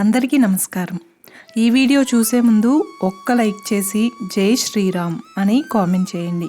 అందరికీ నమస్కారం. ఈ వీడియో చూసే ముందు ఒక్క లైక్ చేసి జై శ్రీరామ్ అని కామెంట్ చేయండి.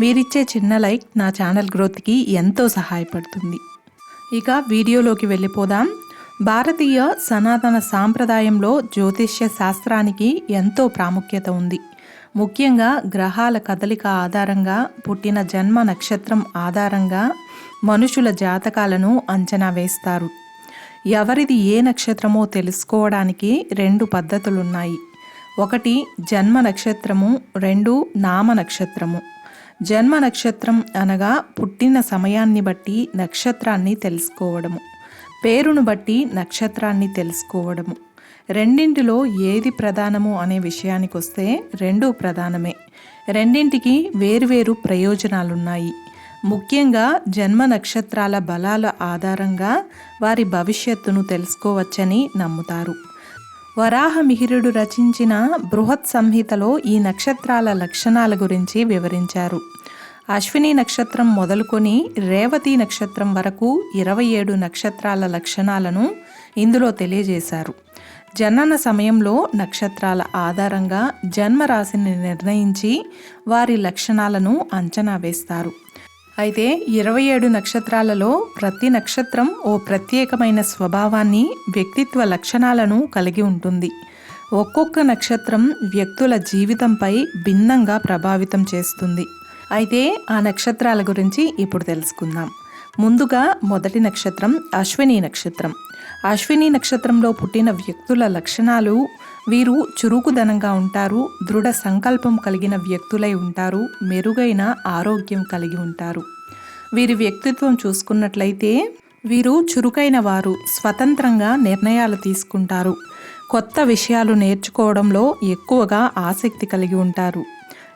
మీరిచ్చే చిన్న లైక్ నా ఛానల్ గ్రోత్కి ఎంతో సహాయపడుతుంది. ఇక వీడియోలోకి వెళ్ళిపోదాం. భారతీయ సనాతన సాంప్రదాయంలో జ్యోతిష్య శాస్త్రానికి ఎంతో ప్రాముఖ్యత ఉంది. ముఖ్యంగా గ్రహాల కదలిక ఆధారంగా పుట్టిన జన్మ నక్షత్రం ఆధారంగా మనుషుల జాతకాలను అంచనా వేస్తారు. ఎవరిది ఏ నక్షత్రమో తెలుసుకోవడానికి రెండు పద్ధతులున్నాయి. ఒకటి జన్మ నక్షత్రము రెండు నామ నక్షత్రము. జన్మ నక్షత్రం అనగా పుట్టిన సమయాన్ని బట్టి నక్షత్రాన్ని తెలుసుకోవడము. పేరును బట్టి నక్షత్రాన్ని తెలుసుకోవడము. రెండింటిలో ఏది ప్రధానము అనే విషయానికి వస్తే రెండూ ప్రధానమే. రెండింటికి వేరువేరు ప్రయోజనాలున్నాయి. ముఖ్యంగా జన్మ నక్షత్రాల బలాల ఆధారంగా వారి భవిష్యత్తును తెలుసుకోవచ్చని నమ్ముతారు. వరాహమిహిరుడు రచించిన బృహత్ సంహితలో ఈ నక్షత్రాల లక్షణాల గురించి వివరించారు. అశ్విని నక్షత్రం మొదలుకొని రేవతి నక్షత్రం వరకు ఇరవై ఏడు నక్షత్రాల లక్షణాలను ఇందులో తెలియజేశారు. జనన సమయంలో నక్షత్రాల ఆధారంగా జన్మరాశిని నిర్ణయించి వారి లక్షణాలను అంచనా వేస్తారు. అయితే ఇరవై ఏడు నక్షత్రాలలో ప్రతి నక్షత్రం ఓ ప్రత్యేకమైన స్వభావాన్ని వ్యక్తిత్వ లక్షణాలను కలిగి ఉంటుంది. ఒక్కొక్క నక్షత్రం వ్యక్తుల జీవితంపై భిన్నంగా ప్రభావితం చేస్తుంది. అయితే ఆ నక్షత్రాల గురించి ఇప్పుడు తెలుసుకుందాం. ముందుగా మొదటి నక్షత్రం అశ్విని నక్షత్రం. అశ్విని నక్షత్రంలో పుట్టిన వ్యక్తుల లక్షణాలు వీరు చురుకుదనంగా ఉంటారు దృఢ సంకల్పం కలిగిన వ్యక్తులై ఉంటారు మెరుగైన ఆరోగ్యం కలిగి ఉంటారు. వీరి వ్యక్తిత్వం చూసుకున్నట్లయితే వీరు చురుకైన వారు స్వతంత్రంగా నిర్ణయాలు తీసుకుంటారు. కొత్త విషయాలు నేర్చుకోవడంలో ఎక్కువగా ఆసక్తి కలిగి ఉంటారు.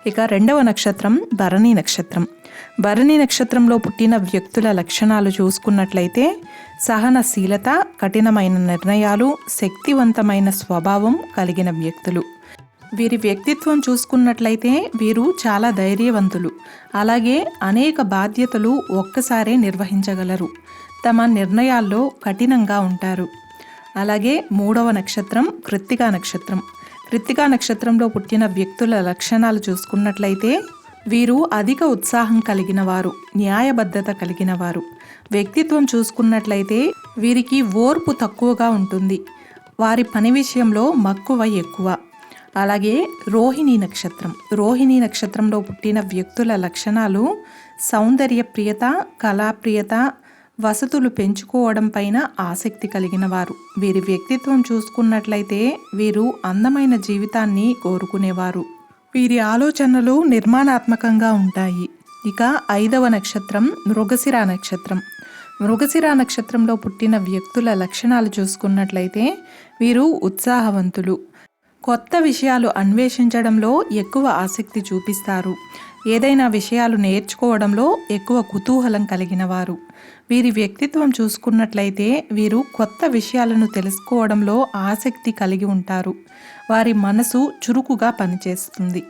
ఇక రెండవ నక్షత్రం భరణి నక్షత్రం. భరణి నక్షత్రంలో పుట్టిన వ్యక్తుల లక్షణాలు చూసుకున్నట్లయితే సహనశీలత కఠినమైన నిర్ణయాలు శక్తివంతమైన స్వభావం కలిగిన వ్యక్తులు. వీరి వ్యక్తిత్వం చూసుకున్నట్లయితే వీరు చాలా ధైర్యవంతులు. అలాగే అనేక బాధ్యతలు ఒక్కసారే నిర్వహించగలరు. తమ నిర్ణయాల్లో కఠినంగా ఉంటారు. అలాగే మూడవ నక్షత్రం కృత్తికా నక్షత్రం. కృత్తికా నక్షత్రంలో పుట్టిన వ్యక్తుల లక్షణాలు చూసుకున్నట్లయితే వీరు అధిక ఉత్సాహం కలిగిన వారు న్యాయబద్ధత కలిగిన వారు వ్యక్తిత్వం చూసుకున్నట్లయితే వీరికి ఓర్పు తక్కువగా ఉంటుంది. వారి పని విషయంలో మక్కువ ఎక్కువ. అలాగే రోహిణి నక్షత్రం. రోహిణి నక్షత్రంలో పుట్టిన వ్యక్తుల లక్షణాలు సౌందర్య ప్రియత కళాప్రియత వసతులు పెంచుకోవడం పైన ఆసక్తి కలిగిన వారు. వీరి వ్యక్తిత్వం చూసుకున్నట్లయితే వీరు అందమైన జీవితాన్ని కోరుకునేవారు. వీరి ఆలోచనలు నిర్మాణాత్మకంగా ఉంటాయి. ఇక ఐదవ నక్షత్రం మృగశిర నక్షత్రం. మృగశిర నక్షత్రంలో పుట్టిన వ్యక్తుల లక్షణాలు చూసుకున్నట్లయితే వీరు ఉత్సాహవంతులు. కొత్త విషయాలు అన్వేషించడంలో ఎక్కువ ఆసక్తి చూపిస్తారు. ఏదైనా విషయాలు నేర్చుకోవడంలో ఎక్కువ కుతూహలం కలిగిన వారు. వీరి వ్యక్తిత్వం చూసుకున్నట్లయితే వీరు కొత్త విషయాలను తెలుసుకోవడంలో ఆసక్తి కలిగి ఉంటారు. వారి మనసు చురుకుగా పనిచేస్తుంది.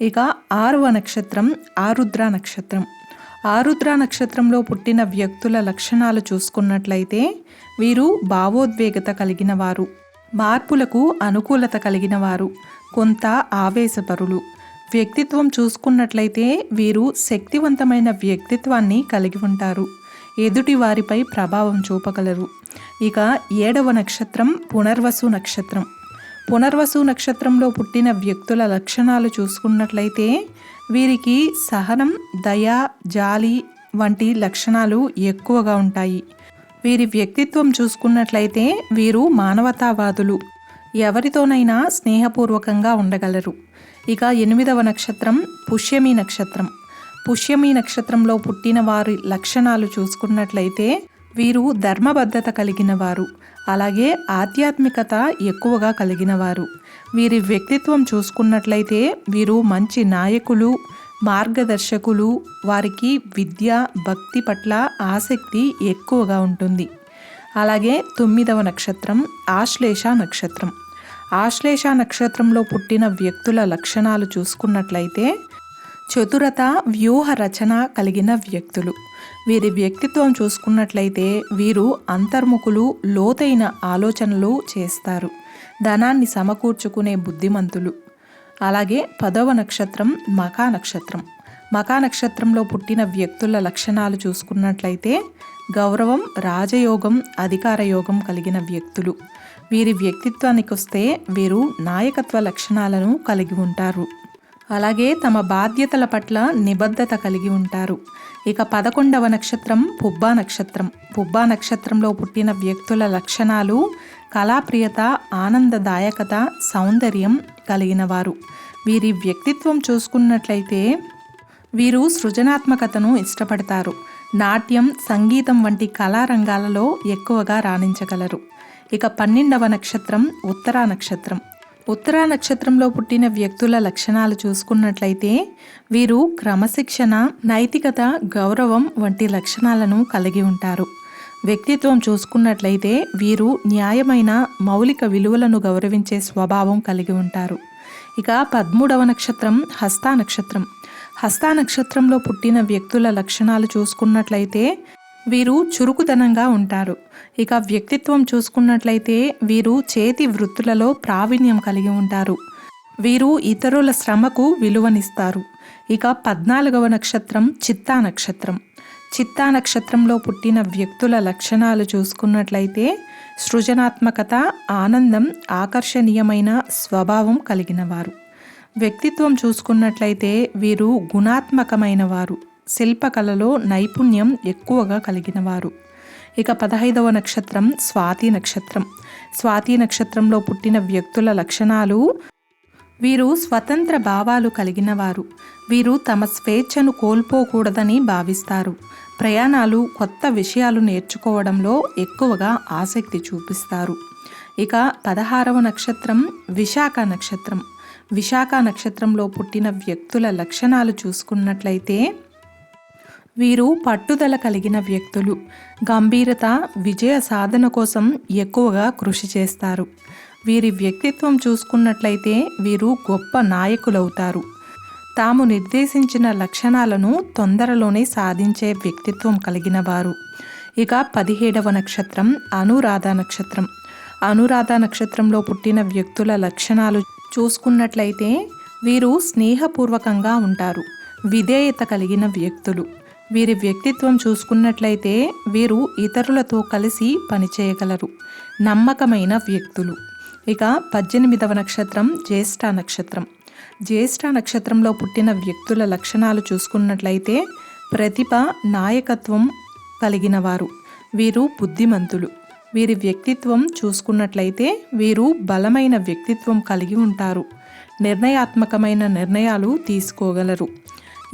ఇక ఆరవ నక్షత్రం ఆరుద్ర నక్షత్రం. ఆరుద్ర నక్షత్రంలో పుట్టిన వ్యక్తుల లక్షణాలు చూసుకున్నట్లయితే వీరు భావోద్వేగత కలిగిన వారు మార్పులకు అనుకూలత కలిగిన వారు కొంత ఆవేశపరులు. వ్యక్తిత్వం చూసుకున్నట్లయితే వీరు శక్తివంతమైన వ్యక్తిత్వాన్ని కలిగి ఉంటారు. ఎదుటి వారిపై ప్రభావం చూపగలరు. ఇక ఏడవ నక్షత్రం పునర్వసు నక్షత్రం. పునర్వసు నక్షత్రంలో పుట్టిన వ్యక్తుల లక్షణాలు చూసుకున్నట్లయితే వీరికి సహనం దయ జాలి వంటి లక్షణాలు ఎక్కువగా ఉంటాయి. వీరి వ్యక్తిత్వం చూసుకున్నట్లయితే వీరు మానవతావాదులు. ఎవరితోనైనా స్నేహపూర్వకంగా ఉండగలరు. ఇక ఎనిమిదవ నక్షత్రం పుష్యమి నక్షత్రం. పుష్యమి నక్షత్రంలో పుట్టిన వారి లక్షణాలు చూసుకున్నట్లయితే వీరు ధర్మబద్ధత కలిగిన వారు అలాగే ఆధ్యాత్మికత ఎక్కువగా కలిగిన వారు వీరి వ్యక్తిత్వం చూసుకున్నట్లయితే వీరు మంచి నాయకులు మార్గదర్శకులు వారికి విద్య భక్తి పట్ల ఆసక్తి ఎక్కువగా ఉంటుంది. అలాగే తొమ్మిదవ నక్షత్రం ఆశ్లేష నక్షత్రం. ఆశ్లేష నక్షత్రంలో పుట్టిన వ్యక్తుల లక్షణాలు చూసుకున్నట్లయితే చతురత వ్యూహ రచన కలిగిన వ్యక్తులు. వీరి వ్యక్తిత్వం చూసుకున్నట్లయితే వీరు అంతర్ముఖులు లోతైన ఆలోచనలు చేస్తారు. ధనాన్ని సమకూర్చుకునే బుద్ధిమంతులు. అలాగే పదవ నక్షత్రం మకా నక్షత్రం. మకా నక్షత్రంలో పుట్టిన వ్యక్తుల లక్షణాలు చూసుకున్నట్లయితే గౌరవం రాజయోగం అధికార యోగం కలిగిన వ్యక్తులు. వీరి వ్యక్తిత్వానికి వస్తే వీరు నాయకత్వ లక్షణాలను కలిగి ఉంటారు. అలాగే తమ బాధ్యతల పట్ల నిబద్ధత కలిగి ఉంటారు. ఇక పదకొండవ నక్షత్రం పుబ్బా నక్షత్రం. పుబ్బా నక్షత్రంలో పుట్టిన వ్యక్తుల లక్షణాలు కళాప్రియత ఆనందదాయకత సౌందర్యం కలిగిన వారు వీరి వ్యక్తిత్వం చూసుకున్నట్లయితే వీరు సృజనాత్మకతను ఇష్టపడతారు. నాట్యం సంగీతం వంటి కళారంగాలలో ఎక్కువగా రాణించగలరు. ఇక పన్నెండవ నక్షత్రం ఉత్తరా నక్షత్రం. ఉత్తరా నక్షత్రంలో పుట్టిన వ్యక్తుల లక్షణాలు చూసుకున్నట్లయితే వీరు క్రమశిక్షణ నైతికత గౌరవం వంటి లక్షణాలను కలిగి ఉంటారు. వ్యక్తిత్వం చూసుకున్నట్లయితే వీరు న్యాయమైన మౌలిక విలువలను గౌరవించే స్వభావం కలిగి ఉంటారు. ఇక పదమూడవ నక్షత్రం హస్తా నక్షత్రం. హస్తా నక్షత్రంలో పుట్టిన వ్యక్తుల లక్షణాలు చూసుకున్నట్లయితే వీరు చురుకుదనంగా ఉంటారు. ఇక వ్యక్తిత్వం చూసుకున్నట్లయితే వీరు చేతి వృత్తులలో ప్రావీణ్యం కలిగి ఉంటారు. వీరు ఇతరుల శ్రమకు విలువనిస్తారు. ఇక పద్నాలుగవ నక్షత్రం చిత్తా నక్షత్రం. చిత్తా నక్షత్రంలో పుట్టిన వ్యక్తుల లక్షణాలు చూసుకున్నట్లయితే సృజనాత్మకత ఆనందం ఆకర్షణీయమైన స్వభావం కలిగిన వారు వ్యక్తిత్వం చూసుకున్నట్లయితే వీరు గుణాత్మకమైన వారు శిల్పకళలో నైపుణ్యం ఎక్కువగా కలిగిన వారు ఇక పదహైదవ నక్షత్రం స్వాతి నక్షత్రం. స్వాతి నక్షత్రంలో పుట్టిన వ్యక్తుల లక్షణాలు వీరు స్వతంత్ర భావాలు కలిగిన వారు వీరు తమ స్వేచ్ఛను కోల్పోకూడదని భావిస్తారు. ప్రయాణాలు కొత్త విషయాలు నేర్చుకోవడంలో ఎక్కువగా ఆసక్తి చూపిస్తారు. ఇక పదహారవ నక్షత్రం విశాఖ నక్షత్రం. విశాఖ నక్షత్రంలో పుట్టిన వ్యక్తుల లక్షణాలు చూసుకున్నట్లయితే వీరు పట్టుదల కలిగిన వ్యక్తులు. గంభీరత విజయ సాధన కోసం ఎక్కువగా కృషి చేస్తారు. వీరి వ్యక్తిత్వం చూసుకున్నట్లయితే వీరు గొప్ప నాయకులవుతారు. తాము నిర్దేశించిన లక్షణాలను తొందరలోనే సాధించే వ్యక్తిత్వం కలిగిన వారు. ఇక పదిహేడవ నక్షత్రం అనురాధ నక్షత్రం. అనురాధ నక్షత్రంలో పుట్టిన వ్యక్తుల లక్షణాలు చూసుకున్నట్లయితే వీరు స్నేహపూర్వకంగా ఉంటారు. విధేయత కలిగిన వ్యక్తులు. వీరి వ్యక్తిత్వం చూసుకున్నట్లయితే వీరు ఇతరులతో కలిసి పనిచేయగలరు. నమ్మకమైన వ్యక్తులు. ఇక పద్దెనిమిదవ నక్షత్రం జ్యేష్ఠ నక్షత్రం. జ్యేష్ఠ నక్షత్రంలో పుట్టిన వ్యక్తుల లక్షణాలు చూసుకున్నట్లయితే ప్రతిభ నాయకత్వం కలిగినవారు. వీరు బుద్ధిమంతులు. వీరి వ్యక్తిత్వం చూసుకున్నట్లయితే వీరు బలమైన వ్యక్తిత్వం కలిగి ఉంటారు. నిర్ణయాత్మకమైన నిర్ణయాలు తీసుకోగలరు.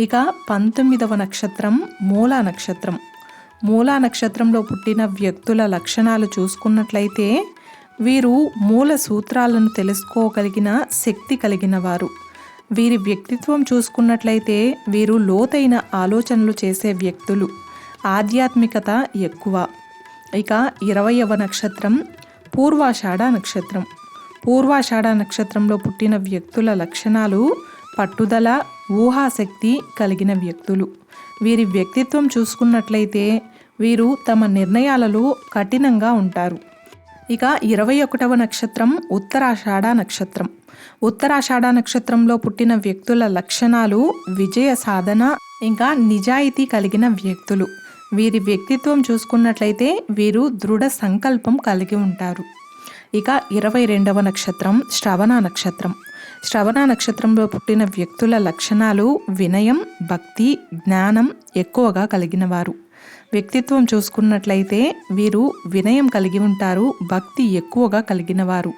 ఇక పంతొమ్మిదవ నక్షత్రం మూలా నక్షత్రం. మూలా నక్షత్రంలో పుట్టిన వ్యక్తుల లక్షణాలు చూసుకున్నట్లయితే వీరు మూల సూత్రాలను తెలుసుకోగలిగిన శక్తి కలిగిన వారు. వీరి వ్యక్తిత్వం చూసుకున్నట్లయితే వీరు లోతైన ఆలోచనలు చేసే వ్యక్తులు. ఆధ్యాత్మికత ఎక్కువ. ఇక ఇరవయవ నక్షత్రం పూర్వాషాఢ నక్షత్రం. పూర్వాషాఢ నక్షత్రంలో పుట్టిన వ్యక్తుల లక్షణాలు పట్టుదల ఊహాశక్తి కలిగిన వ్యక్తులు. వీరి వ్యక్తిత్వం చూసుకున్నట్లయితే వీరు తమ నిర్ణయాలలో కఠినంగా ఉంటారు. ఇక ఇరవై ఒకటవ నక్షత్రం ఉత్తరాషాఢ నక్షత్రం. ఉత్తరాషాఢ నక్షత్రంలో పుట్టిన వ్యక్తుల లక్షణాలు విజయ సాధన ఇంకా నిజాయితీ కలిగిన వ్యక్తులు. వీరి వ్యక్తిత్వం చూసుకున్నట్లయితే వీరు దృఢ సంకల్పం కలిగి ఉంటారు. ఇక ఇరవై రెండవ నక్షత్రం శ్రవణ నక్షత్రం. శ్రవణ నక్షత్రంలో పుట్టిన వ్యక్తుల లక్షణాలు వినయం భక్తి జ్ఞానం ఎక్కువగా కలిగిన వారు వ్యక్తిత్వం చూసుకున్నట్లయితే వీరు వినయం కలిగి ఉంటారు భక్తి ఎక్కువగా కలిగిన వారు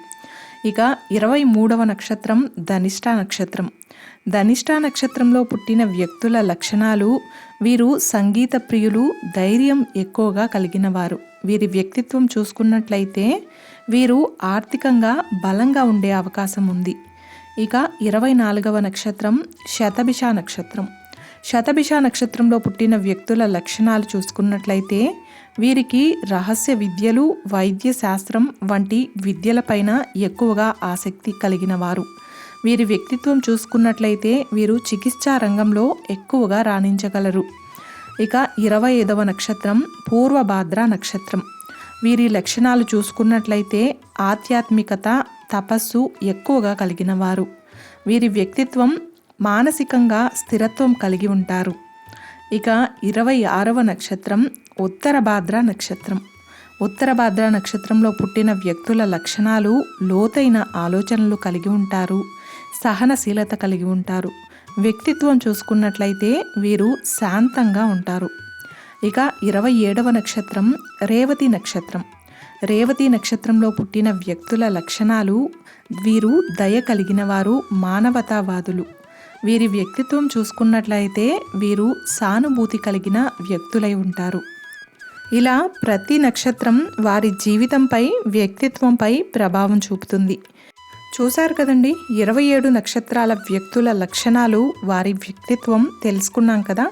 ఇక ఇరవై మూడవ నక్షత్రం ధనిష్ట నక్షత్రం. ధనిష్ట నక్షత్రంలో పుట్టిన వ్యక్తుల లక్షణాలు వీరు సంగీత ప్రియులు ధైర్యం ఎక్కువగా కలిగిన వారు వీరి వ్యక్తిత్వం చూసుకున్నట్లయితే వీరు ఆర్థికంగా బలంగా ఉండే అవకాశం ఉంది. ఇక ఇరవై నాలుగవ నక్షత్రం శతభిష నక్షత్రం. శతభిష నక్షత్రంలో పుట్టిన వ్యక్తుల లక్షణాలు చూసుకున్నట్లయితే వీరికి రహస్య విద్యలు వైద్య శాస్త్రం వంటి విద్యలపైన ఎక్కువగా ఆసక్తి కలిగిన వారు వీరి వ్యక్తిత్వం చూసుకున్నట్లయితే వీరు చికిత్సా రంగంలో ఎక్కువగా రాణించగలరు. ఇక ఇరవై ఐదవ నక్షత్రం పూర్వభాద్ర నక్షత్రం. వీరి లక్షణాలు చూసుకున్నట్లయితే ఆధ్యాత్మికత తపస్సు ఎక్కువగా కలిగిన వారు వీరి వ్యక్తిత్వం మానసికంగా స్థిరత్వం కలిగి ఉంటారు. ఇక ఇరవై ఆరవ నక్షత్రం ఉత్తర భాద్ర నక్షత్రం. ఉత్తర భాద్ర నక్షత్రంలో పుట్టిన వ్యక్తుల లక్షణాలు లోతైన ఆలోచనలు కలిగి ఉంటారు. సహనశీలత కలిగి ఉంటారు. వ్యక్తిత్వం చూసుకున్నట్లయితే వీరు శాంతంగా ఉంటారు. ఇక ఇరవై ఏడవ నక్షత్రం రేవతి నక్షత్రం. రేవతి నక్షత్రంలో పుట్టిన వ్యక్తుల లక్షణాలు వీరు దయ కలిగిన వారు మానవతావాదులు. వీరి వ్యక్తిత్వం చూసుకున్నట్లయితే వీరు సానుభూతి కలిగిన వ్యక్తులై ఉంటారు. ఇలా ప్రతి నక్షత్రం వారి జీవితంపై వ్యక్తిత్వంపై ప్రభావం చూపుతుంది. చూశారు కదండి ఇరవై ఏడు నక్షత్రాల వ్యక్తుల లక్షణాలు వారి వ్యక్తిత్వం తెలుసుకున్నాం కదా?